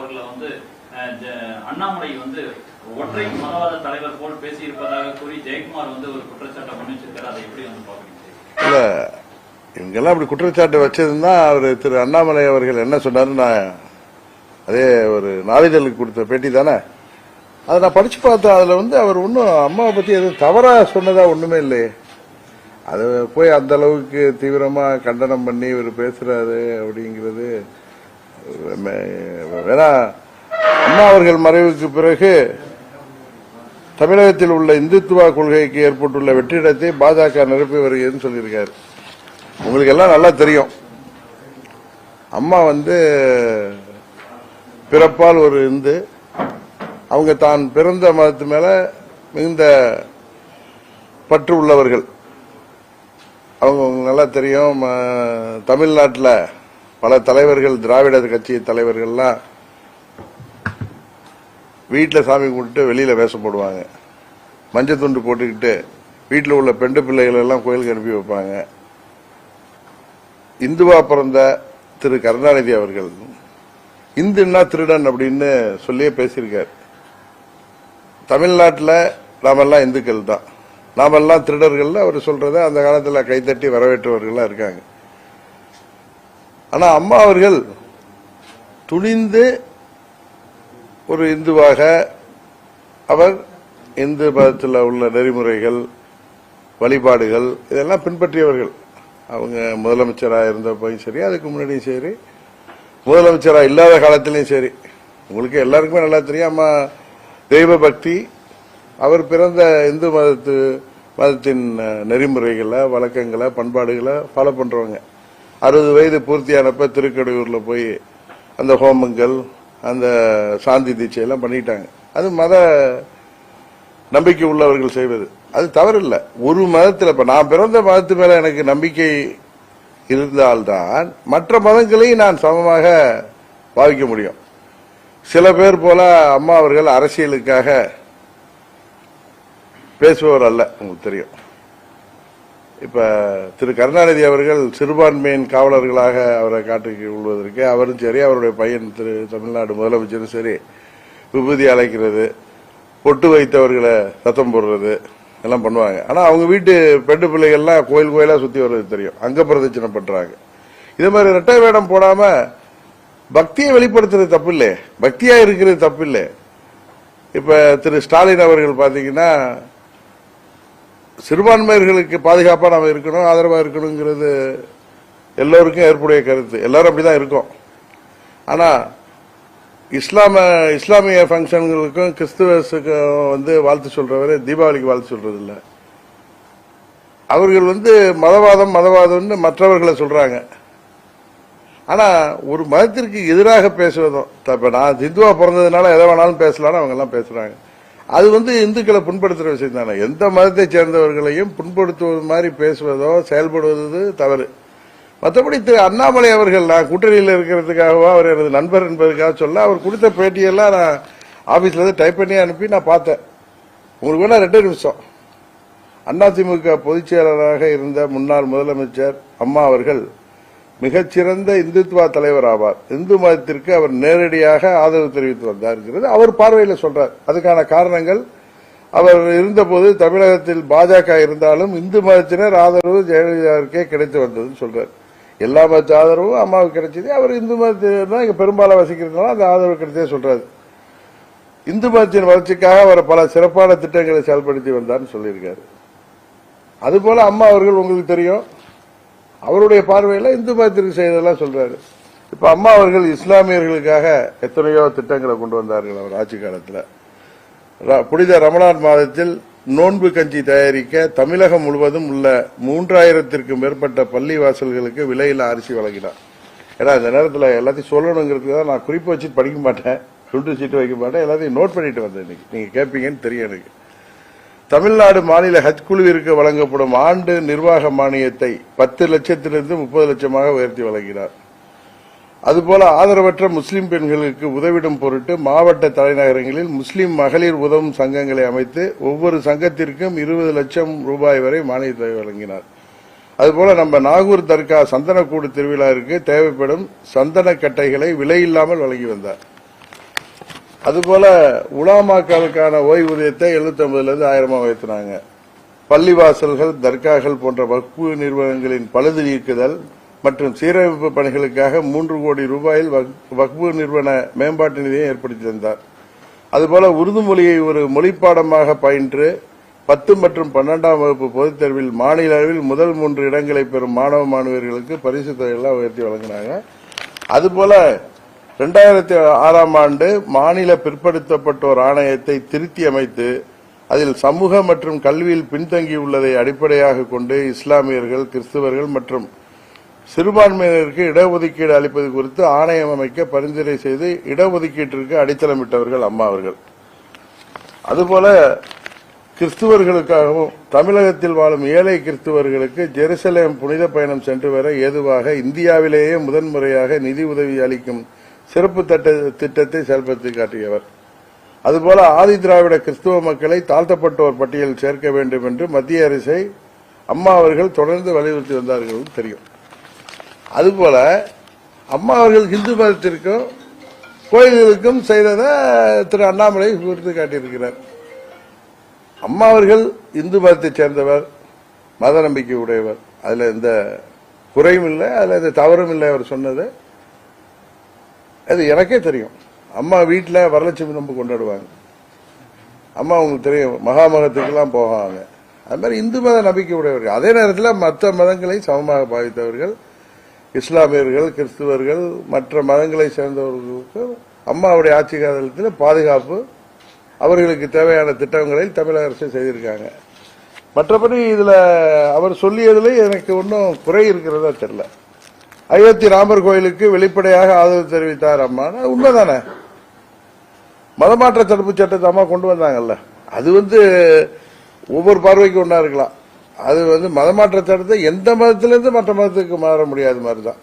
அவர்களை வந்து அண்ணாமலை வந்து ஒற்றை மதவாத தலைவர் போல் பேசியிருப்பதாக கூறி ஜெயக்குமார் வந்து ஒரு குற்றச்சாட்டை பண்ணி வச்சிருக்காரு அதை எப்படி வந்து பாக்குறீங்க இவங்கெல்லாம் அப்படி குற்றச்சாட்டு வச்சதுன்னா அவர் திரு அண்ணாமலை அவர்கள் என்ன சொன்னாருன்னு நான் அதே ஒரு நாளிதழுக்கு கொடுத்த பேட்டி தானே? அதை நான் படிச்சு பார்த்தேன். அதில் வந்து அவர் ஒன்றும் அம்மாவை பற்றி எதுவும் தவறாக சொன்னதா ஒன்றுமே இல்லையே. அதை போய் அந்த அளவுக்கு தீவிரமாக கண்டனம் பண்ணி இவர் பேசுறாரு அப்படிங்கிறது ஏன்னா வேணா அம்மா அவர்கள் மறைவுக்கு பிறகு தமிழகத்தில் உள்ள இந்துத்துவ கொள்கைக்கு ஏற்பட்டுள்ள வெற்றிடத்தை பாஜக நிரப்பி வருகிறதுன்னு சொல்லியிருக்காரு. உங்களுக்கு எல்லாம் நல்லா தெரியும். அம்மா வந்து பிறப்பால் ஒரு இந்து. அவங்க தான் பிறந்த மதத்து மேல மிகுந்த பற்று உள்ளவர்கள். அவங்க நல்லா தெரியும் ம- தமிழ்நாட்டில் பல தலைவர்கள் திராவிட கட்சி தலைவர்கள்லாம் வீட்டில் சாமி கும்பிட்டு வெளியில் வேஷம் போடுவாங்க. மஞ்சள் துண்டு போட்டுக்கிட்டு வீட்டில் உள்ள பெண்டு பிள்ளைகள் எல்லாம் கோயிலுக்கு அனுப்பி வைப்பாங்க. இந்துவா பிறந்த திரு கருணாநிதி அவர்கள் இந்துன்னா திருடன் அப்படின்னு சொல்லியே பேசியிருக்கார். தமிழ்நாட்டில் நாமெல்லாம் இந்துக்கள் தான் நாமெல்லாம் திருடர்கள்னு அவர் சொல்றத அந்த காலத்தில் கைத்தட்டி வரவேற்றவர்கள்லாம் இருக்காங்க. ஆனால் அம்மா அவர்கள் துணிந்து ஒரு இந்துவாக அவர் இந்து மதத்தில் உள்ள நெறிமுறைகள் வழிபாடுகள் இதெல்லாம் பின்பற்றியவர்கள். அவங்க முதலமைச்சராக இருந்தப்பையும் சரி அதுக்கு முன்னாடியும் சரி முதலமைச்சராக இல்லாத காலத்திலையும் சரி. உங்களுக்கு எல்லாருக்குமே நல்லா தெரியும் அம்மா தெய்வ பக்தி அவர் பிறந்த இந்து மதத்து மதத்தின் நெறிமுறைகளை வழக்கங்களை பண்பாடுகளை ஃபாலோ பண்ணுறவங்க அறுபது வயது பூர்த்தியானப்ப திருக்கடையூர்ல போய் அந்த ஹோமங்கள் அந்த சாந்தி தீட்சையெல்லாம் பண்ணிட்டாங்க. அது மத நம்பிக்கை உள்ளவர்கள் செய்வது. அது தவறில்லை. ஒரு மதத்தில் இப்ப நான் பிறந்த மதத்து மேல எனக்கு நம்பிக்கை இருந்தால்தான் மற்ற மதங்களையும் நான் சமமாக பாவிக்க முடியும். சில பேர் போல அம்மா அவர்கள் அரசியலுக்காக பேசுபவர் அல்ல உங்களுக்கு தெரியும். இப்ப திரு கருணாநிதி அவர்கள் சிறுபான்மையின் காவலர்களாக அவரை காட்டுக்கு கொள்வதற்கு அவரும் சரி அவருடைய பையன் திரு தமிழ்நாடு முதலமைச்சரும் சரி விபூதி அழைக்கிறது பொட்டு வைத்தவர்களை சத்தம் போடுறது எல்லாம் பண்ணுவாங்க. ஆனா அவங்க வீட்டு பெண்டு பிள்ளைகள்லாம் கோயில் கோயிலா சுத்தி வர்றது தெரியும். அங்க பிரதட்சணை பண்றாங்க இதே மாதிரி ரெட்டை வேடம் போடாம பக்தியை வெளிப்படுத்துறது தப்பு இல்லை பக்தியா இருக்கிறது தப்பு இல்லை இப்ப திரு ஸ்டாலின் அவர்கள் பாத்தீங்கன்னா சிறுபான்மையர்களுக்கு பாதுகாப்பாக நாம் இருக்கணும் ஆதரவாக இருக்கணுங்கிறது எல்லோருக்கும் ஏற்புடைய கருத்து. எல்லாரும் அப்படிதான் இருக்கோம். ஆனால் இஸ்லாம இஸ்லாமிய ஃபங்க்ஷன்களுக்கும் கிறிஸ்துவஸுக்கும் வந்து வாழ்த்து சொல்றவரு தீபாவளிக்கு வாழ்த்து சொல்கிறதில்ல அவர்கள் வந்து மதவாதம் மதவாதம்னு மற்றவர்களை சொல்கிறாங்க ஆனால் ஒரு மதத்திற்கு எதிராக பேசுவதும் இப்ப நான் இந்துவா பிறந்ததுனால எதை வேணாலும் பேசலாம்னு அவங்கெல்லாம் பேசுகிறாங்க அது வந்து இந்துக்களை புண்படுத்துகிற விஷயம் தானே. எந்த மதத்தை சேர்ந்தவர்களையும் புண்படுத்துவது மாதிரி பேசுவதோ செயல்படுவது தவறு. மற்றபடி திரு அண்ணாமலை அவர்கள் நான் கூட்டணியில் இருக்கிறதுக்காகவோ அவர் எனது நண்பர் என்பதற்காக சொல்ல அவர் கொடுத்த பேட்டியெல்லாம் நான் ஆஃபீஸில் இருந்து டைப் பண்ணி அனுப்பி நான் பார்த்தேன். உங்களுக்கு வேணால் ரெண்டே நிமிஷம். அதிமுக பொதுச் செயலராக இருந்த முன்னாள் முதலமைச்சர் அம்மா அவர்கள் மிகச்சிறந்த இந்துத்துவா தலைவர் ஆவார். இந்து மதத்திற்கு அவர் நேரடியாக ஆதரவு தெரிவித்து வந்தார்ங்கிறது அவர் பார்வையில் சொல்றார். அதுக்கான காரணங்கள் அவர் இருந்தபோது தமிழகத்தில் பாஜக இருந்தாலும் இந்து மதத்தினர் ஆதரவு ஜெயலலிதாவுக்கே கிடைத்து வந்ததுன்னு சொல்றார். எல்லா மதத்து ஆதரவும் அம்மாவுக்கு கிடைச்சது அவர் இந்து மதத்தினர் தான் இங்க பெரும்பாலும் வசிக்கிறதுனால அந்த ஆதரவு கிடைச்சதே சொல்றாரு. இந்து மதத்தின் வளர்ச்சிக்காக அவர் பல சிறப்பான திட்டங்களை செயல்படுத்தி வந்தார்னு சொல்லியிருக்காரு. அதுபோல அம்மா அவர்கள் உங்களுக்கு தெரியும். அவருடைய பார்வையில் இந்து மதத்திற்கு செய்ததெல்லாம் சொல்றாரு. இப்ப அம்மா அவர்கள் இஸ்லாமியர்களுக்காக எத்தனையோ திட்டங்களை கொண்டு வந்தார்கள் அவர் ஆட்சி காலத்தில். புனித ரமணான் மாதத்தில் நோன்பு கஞ்சி தயாரிக்க தமிழகம் முழுவதும் உள்ள மூன்றாயிரத்திற்கும் மேற்பட்ட பள்ளி வாசல்களுக்கு விலையில்லா அரிசி வழங்கினார். ஏன்னா இந்த நேரத்தில் எல்லாத்தையும் சொல்லணுங்கிறதுக்கு தான் நான் குறிப்பு வச்சு படிக்க மாட்டேன். சுட்டு சீட்டு வைக்க மாட்டேன். எல்லாத்தையும் நோட் பண்ணிட்டு வந்தேன் இன்னைக்கு. நீங்கள் கேட்பீங்கன்னு தெரியும் எனக்கு. தமிழ்நாடு மாநில ஹஜ் குழுவிற்கு வழங்கப்படும் ஆண்டு நிர்வாக மானியத்தை பத்து லட்சத்திலிருந்து முப்பது லட்சமாக உயர்த்தி வழங்கினார். அதுபோல ஆதரவற்ற முஸ்லிம் பெண்களுக்கு உதவிடும் பொருட்டு மாவட்ட தலைநகரங்களில் முஸ்லிம் மகளிர் உதவும் சங்கங்களை அமைத்து ஒவ்வொரு சங்கத்திற்கும் இருபது லட்சம் ரூபாய் வரை மானியத்தை வழங்கினார். அதுபோல நம்ம நாகூர் தர்கா சந்தனக்கூடு திருவிழாவிற்கு தேவைப்படும் சந்தன கட்டைகளை விலையில்லாமல் வழங்கி வந்தார். அதுபோல உலாமாக்களுக்கான ஓய்வூதியத்தை 750 இருந்து ஆயிரமா உயர்த்தினாங்க. பள்ளிவாசல்கள் தர்காக்கள் போன்ற வகுப்பு நிறுவனங்களின் பழுது நீக்குதல் மற்றும் சீரமைப்பு பணிகளுக்காக மூன்று கோடி ரூபாயில் வக்- நிறுவன மேம்பாட்டு நிதியை ஏற்படுத்தி தந்தார். அதுபோல உருது மொழியை ஒரு மொழிப்பாடமாக பயின்று பத்து மற்றும் பன்னெண்டாம் வகுப்பு பொதுத் தேர்வில் மாநில அளவில் முதல் மூன்று இடங்களை பெறும் மாணவ மாணவியர்களுக்கு பரிசு தொகையெல்லாம் உயர்த்தி வழங்கினாங்க. அதுபோல ரெண்டாயிரத்தி ஆறாம் ஆண்டு மாநில பிற்படுத்தப்பட்டோர் ஆணையத்தை திருத்தி அமைத்து அதில் சமூக மற்றும் கல்வியில் பின்தங்கியுள்ளதை அடிப்படையாக கொண்டு இஸ்லாமியர்கள் கிறிஸ்தவர்கள் மற்றும் சிறுபான்மையினருக்கு இடஒதுக்கீடு அளிப்பது குறித்து ஆணையம் அமைக்க பரிந்துரை செய்து இடஒதுக்கீட்டிற்கு அடித்தளமிட்டவர்கள் அம்மா அவர்கள். அதுபோல கிறிஸ்துவர்களுக்காகவும் தமிழகத்தில் வாழும் ஏழை கிறிஸ்துவர்களுக்கு ஜெருசலேம் புனித பயணம் சென்று வர ஏதுவாக இந்தியாவிலேயே முதன்முறையாக நிதி உதவி அளிக்கும் சிறப்பு தட்ட- திட்டத்தை செயல்படுத்தி காட்டியவர். அதுபோல ஆதி திராவிட கிறிஸ்துவ மக்களை தாழ்த்தப்பட்டோர் பட்டியலில் சேர்க்க வேண்டும் என்று மத்திய அரசை அம்மா அவர்கள் தொடர்ந்து வலியுறுத்தி வந்தார்கள் தெரியும். அதுபோல அம்மா அவர்கள் இந்து மதத்திற்கும் கோயில்களுக்கும் செய்ததை திரு அண்ணாமலை குறித்து காட்டியிருக்கிறார் அம்மா அவர்கள் இந்து மதத்தைச் சேர்ந்தவர் மத நம்பிக்கை உடையவர். அதில் எந்த குறையும் இல்லை அதில் எந்த தவறும் இல்லை அவர் சொன்னது. அது எனக்கே தெரியும். அம்மா வீட்டில் வரலட்சுமி நோன்பு கொண்டாடுவாங்க. அம்மா அவங்களுக்கு தெரியும் மகாமகத்துக்கெல்லாம் போவாங்க அது மாதிரி இந்து மத நம்பிக்கை உடையவர்கள் அதே நேரத்தில் மற்ற மதங்களை சமமாக பாவித்தவர்கள் இஸ்லாமியர்கள் கிறிஸ்துவர்கள் மற்ற மதங்களை சேர்ந்தவர்களுக்கு அம்மாவுடைய ஆட்சி காலத்தில் பாதுகாப்பு அவர்களுக்கு தேவையான திட்டங்களை தமிழக அரசு செய்திருக்காங்க. மற்றபடி இதில் அவர் சொல்லியதில் எனக்கு ஒன்றும் குறை இருக்கிறதா தெரில அயோத்தி ராமர் கோயிலுக்கு வெளிப்படையாக ஆதரவு தெரிவித்தார் அம்மா. உண்மைதானே? மதமாற்ற தடுப்பு சட்டத்தை அம்மா கொண்டு வந்தாங்கல்ல. அது வந்து ஒவ்வொரு பார்வைக்கு ஒன்றா இருக்கலாம். அது வந்து மதமாற்ற சட்டத்தை எந்த மதத்திலிருந்து மற்ற மதத்துக்கு மாற முடியாத மாதிரி தான்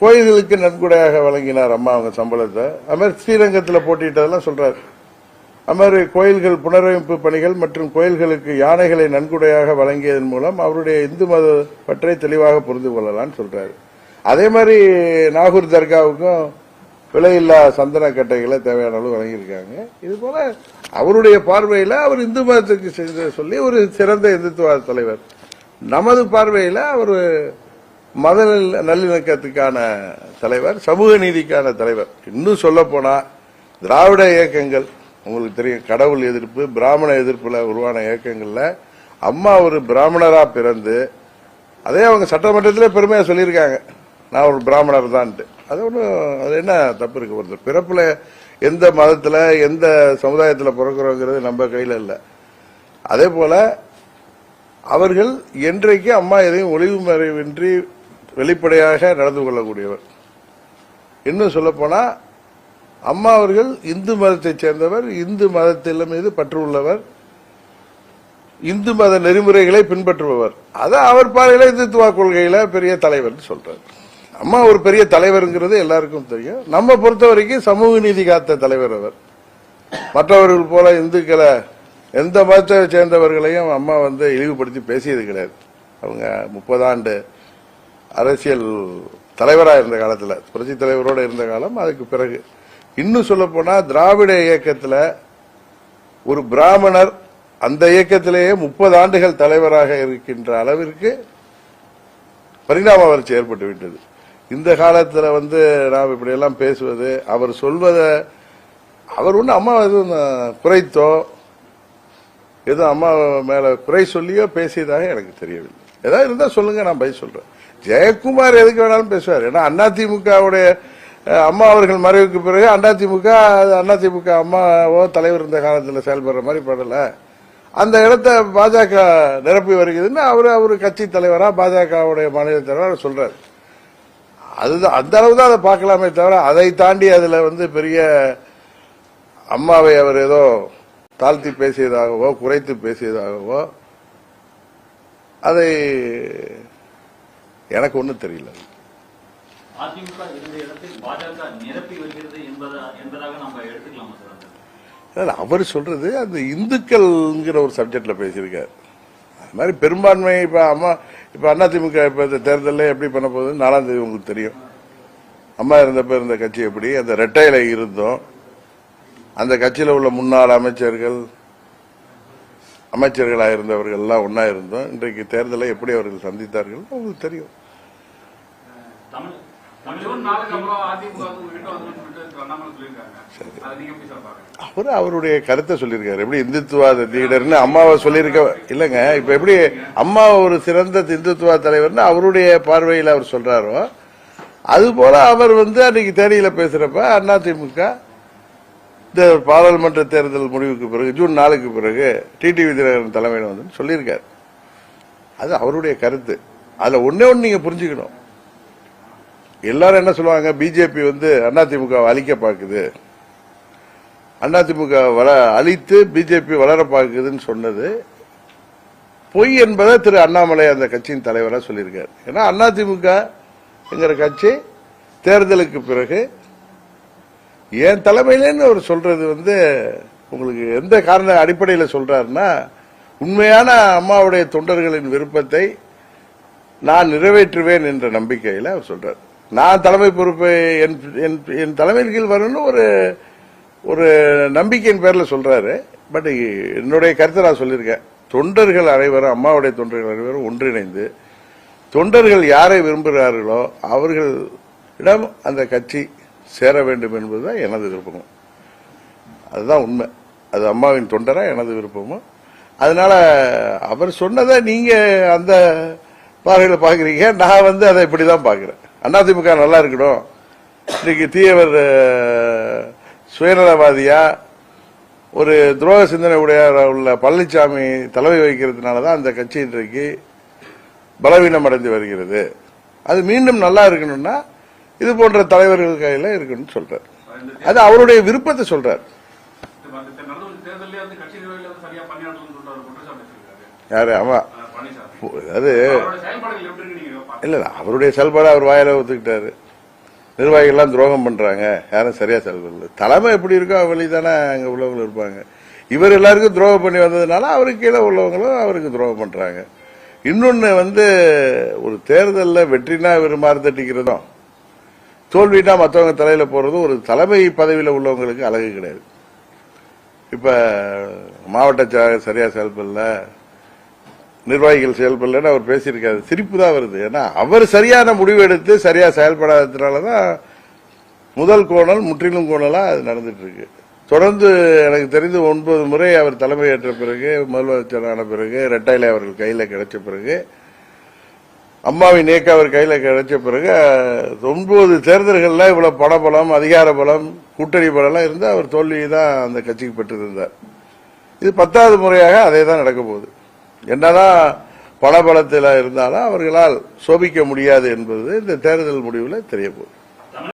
கோயில்களுக்கு நன்கொடையாக வழங்கினார் அம்மா அவங்க சம்பளத்தை. அது மாதிரி ஸ்ரீரங்கத்தில் போட்டிட்டதெல்லாம் சொல்றாரு. அவ்வாறு கோயில்கள் புனரமைப்பு பணிகள் மற்றும் கோயில்களுக்கு யானைகளை நன்கொடையாக வழங்கியதன் மூலம் அவருடைய இந்து மத பற்றை தெளிவாக புரிந்து கொள்ளலாம்னு சொல்றாரு. அதே மாதிரி நாகூர் தர்காவுக்கும் விலையில்லா சந்தன கட்டைகளை தேவையான அளவு வழங்கியிருக்காங்க. இது போல அவருடைய பார்வையில் அவர் இந்து மதத்துக்கு செஞ்ச சொல்லி ஒரு சிறந்த இந்துத்துவ தலைவர். நமது பார்வையில் அவர் மத நல்ல- நல்லிணக்கத்துக்கான தலைவர் சமூக நீதிக்கான தலைவர். இன்னும் சொல்ல போனா திராவிட இயக்கங்கள் உங்களுக்கு தெரியும் கடவுள் எதிர்ப்பு பிராமண எதிர்ப்புல உருவான இயக்கங்கள்ல அம்மா ஒரு பிராமணரா பிறந்து அதே அவங்க சட்டமன்றத்திலே பெருமையா சொல்லியிருக்காங்க. நான் ஒரு பிராமணர் தான்ட்டு. அது ஒன்றும் அது என்ன தப்பு இருக்கு ஒருத்தர் பிறப்புல எந்த மதத்துல எந்த சமுதாயத்துல பிறக்கிறோங்கிறது நம்ம கையில இல்லை. அதே போல அவர்கள் என்றைக்கு அம்மா எதையும் ஒளிவு மறைவின்றி வெளிப்படையாக நடந்து கொள்ளக்கூடியவர். இன்னும் சொல்ல போனா அம்மா அவர்கள் இந்து மதத்தைச் சேர்ந்தவர் இந்து மதத்திலும் மீது பற்று உள்ளவர் இந்து மத நெறிமுறைகளை பின்பற்றுபவர். அதான் அவர் பார்வையில இந்துத்துவ கொள்கையில பெரிய தலைவர் சொல்றாரு. அம்மா ஒரு பெரிய தலைவருங்கிறது எல்லாருக்கும் தெரியும். நம்ம பொறுத்த வரைக்கும் சமூக நீதி காத்த தலைவர் அவர். மற்றவர்கள் போல இந்துக்களை எந்த மதத்தை சேர்ந்தவர்களையும் அம்மா வந்து இழிவுபடுத்தி பேசியது கிடையாது. அவங்க முப்பது ஆண்டு அரசியல் தலைவராக இருந்த காலத்தில் புரட்சி தலைவரோட இருந்த காலம் அதுக்கு பிறகு இன்னும் சொல்ல போனா திராவிட இயக்கத்துல ஒரு பிராமணர் அந்த இயக்கத்திலேயே முப்பது ஆண்டுகள் தலைவராக இருக்கின்ற அளவிற்கு பரிணாம வளர்ச்சி ஏற்பட்டு விட்டது. இந்த காலத்துல வந்து நாம் இப்படியெல்லாம் பேசுவது அவர் சொல்வதை அவர் ஒன்றும் அம்மா எதுவும் குறைத்தோ எதுவும் அம்மா மேல குறை சொல்லியோ பேசியதாக எனக்கு தெரியவில்லை. ஏதாவது இருந்தா சொல்லுங்க நான் பதில் சொல்றேன். ஜெயக்குமார் எதுக்கு வேணாலும் பேசுவார். ஏன்னா அதிமுகவுடைய அம்மா அவர்கள் மறைவுக்கு பிறகு அதிமுக அதிமுக அம்மாவோ தலைவர் இருந்த காலத்தில் செயல்படுற மாதிரி படலை. அந்த இடத்த பாஜக நிரப்பி வருகிறதுன்னு அவர் அவர் கட்சி தலைவராக பாஜகவுடைய மாநில தலைவர் சொல்றாரு. அதுதான் அந்த அளவு தான் அதை பார்க்கலாமே தவிர அதை தாண்டி அதில் வந்து பெரிய அம்மாவை அவர் ஏதோ தாழ்த்தி பேசியதாகவோ குறைத்து பேசியதாகவோ அதை எனக்கு ஒன்றும் தெரியல. அதிமுக இருந்த இடத்தில் பாஜக நிரப்பி வருகிறது என்பதா என்பதாக நம்ம எடுத்துக்கலாமா சார் அவர் சொல்றது அந்த இந்துக்கள்ங்கிற ஒரு சப்ஜெக்ட்ல பேசியிருக்காரு. அது மாதிரி பெரும்பான்மை இப்ப அம்மா இப்ப அதிமுக இப்ப இந்த தேர்தலில் எப்படி பண்ண போகுதுன்னு நாலாம் தேதி உங்களுக்கு தெரியும். அம்மா இருந்தப்ப இருந்த கட்சி எப்படி? அந்த ரெட்டையில இருந்தோம். அந்த கட்சியில உள்ள முன்னாள் அமைச்சர்கள் அமைச்சர்களாக இருந்தவர்கள் எல்லாம் ஒன்னா இருந்தோம். இன்றைக்கு தேர்தலை எப்படி அவர்கள் சந்தித்தார்கள் உங்களுக்கு தெரியும். அவர் அவருடைய கருத்தை சொல்லியிருக்காரு. எப்படி இந்துத்துவாத லீடர்னு அம்மாவை சொல்லியிருக்க இல்லைங்க. இப்ப எப்படி அம்மா ஒரு சிறந்த இந்துத்துவ தலைவர்னு அவருடைய பார்வையில் அவர் சொல்றாரோ அது போல அவர் வந்து அன்னைக்கு தேனியில பேசுறப்ப அதிமுக இந்த பாராளுமன்ற தேர்தல் முடிவுக்கு பிறகு ஜூன் நாலுக்கு பிறகு டிடிவி தினகரன் தலைமையில் வந்து சொல்லியிருக்காரு. அது அவருடைய கருத்து. அதுல ஒன்னே ஒன்று நீங்க புரிஞ்சுக்கணும். எல்லாரும் என்ன சொல்லுவாங்க பிஜேபி வந்து அதிமுக அழிக்க பார்க்குது. அதிமுக வள அழித்து பிஜேபி வளர பார்க்குதுன்னு சொன்னது. பொய் என்பதை திரு அண்ணாமலை அந்த கட்சியின் தலைவராக சொல்லியிருக்காரு. ஏன்னா அதிமுகங்கிற கட்சி தேர்தலுக்கு பிறகு என் தலைமையிலேன்னு அவர் சொல்றது வந்து உங்களுக்கு எந்த காரண அடிப்படையில் சொல்றாருன்னா உண்மையான அம்மாவுடைய தொண்டர்களின் விருப்பத்தை நான் நிறைவேற்றுவேன் என்ற நம்பிக்கையில் அவர் சொல்றார். நான் தலைமை பொறுப்பை என் என் என் தலைமையின் கீழ் வரணும்னு ஒரு ஒரு நம்பிக்கையின் பேரில் சொல்றாரு. பட் என்னுடைய கருத்தை நான் சொல்லியிருக்கேன். தொண்டர்கள் அனைவரும் அம்மாவுடைய தொண்டர்கள் அனைவரும் ஒன்றிணைந்து தொண்டர்கள் யாரை விரும்புகிறார்களோ அவர்களிடம் அந்த கட்சி சேர வேண்டும் என்பதுதான் எனது விருப்பமும். அதுதான் உண்மை. அது அம்மாவின் தொண்டராக எனது விருப்பமும். அதனால அவர் சொன்னதை நீங்க அந்த பார்வையில் பார்க்குறீங்க. நான் வந்து அதை இப்படி தான் பார்க்குறேன். அதிமுக நல்லா இருக்கணும். இன்னைக்கு தீயவர் சுயநலவாதியா ஒரு துரோக சிந்தனை உடைய உள்ள பழனிசாமி தலைமை வகிக்கிறதுனால தான் அந்த கட்சி இன்றைக்கு பலவீனம் அடைந்து வருகிறது. அது மீண்டும் நல்லா இருக்கணும்னா இது போன்ற தலைவர்கள் கையில இருக்கணும்னு சொல்றார். அது அவருடைய விருப்பத்தை சொல்றார். யாரு? ஆமா அது இல்ல அவருடைய செயல்பாடு அவர் வாயில ஒத்துக்கிட்டாரு. நிர்வாகிகள்லாம் துரோகம் பண்றாங்க. யாரும் சரியா செயல்படல தலைமை எப்படி இருக்கோ வழி தானே அங்க உள்ளவங்க இருப்பாங்க. இவர் எல்லாருக்கும் துரோகம் பண்ணி வந்ததுனால அவருக்கு கீழே உள்ளவங்களும் அவருக்கு துரோகம் பண்றாங்க. இன்னொன்னு வந்து ஒரு தேர்தலில் வெற்றினா இவர் மாறுதட்டிக்கிறதும் தோல்வினா மற்றவங்க தலையில போறதும் ஒரு தலைமை பதவியில் உள்ளவங்களுக்கு அழகு கிடையாது. இப்ப மாவட்ட செயலாளர் சரியா செயல்படல நிர்வாகிகள் செயல்படலன்னு அவர் பேசியிருக்காரு. சிரிப்பு தான் வருது. ஏன்னா அவர் சரியான முடிவு எடுத்து சரியா செயல்படாததுனால தான் முதல் கோணல் முற்றிலும் கோணலா அது நடந்துட்டு இருக்கு தொடர்ந்து எனக்கு தெரிந்து ஒன்பது முறை அவர் தலைமையேற்ற பிறகு முதல்வர் பிறகு ரெட்டையில அவர்கள் கையில கிடைச்ச பிறகு அம்மாவின் இயக்க அவர் கையில கிடைச்ச பிறகு ஒன்பது தேர்தல்கள்ல இவ்வளவு பணபலம் அதிகார பலம் கூட்டணி பலம்லாம் இருந்து அவர் தோல்வியை தான் அந்த கட்சிக்கு பெற்றிருந்தார். இது பத்தாவது முறையாக அதே தான் நடக்க போகுது. என்னதான் பலபலத்தில் இருந்தாலும் அவர்களால் சோபிக்க முடியாது என்பது இந்த தேர்தல் முடிவில் தெரிய போகுது.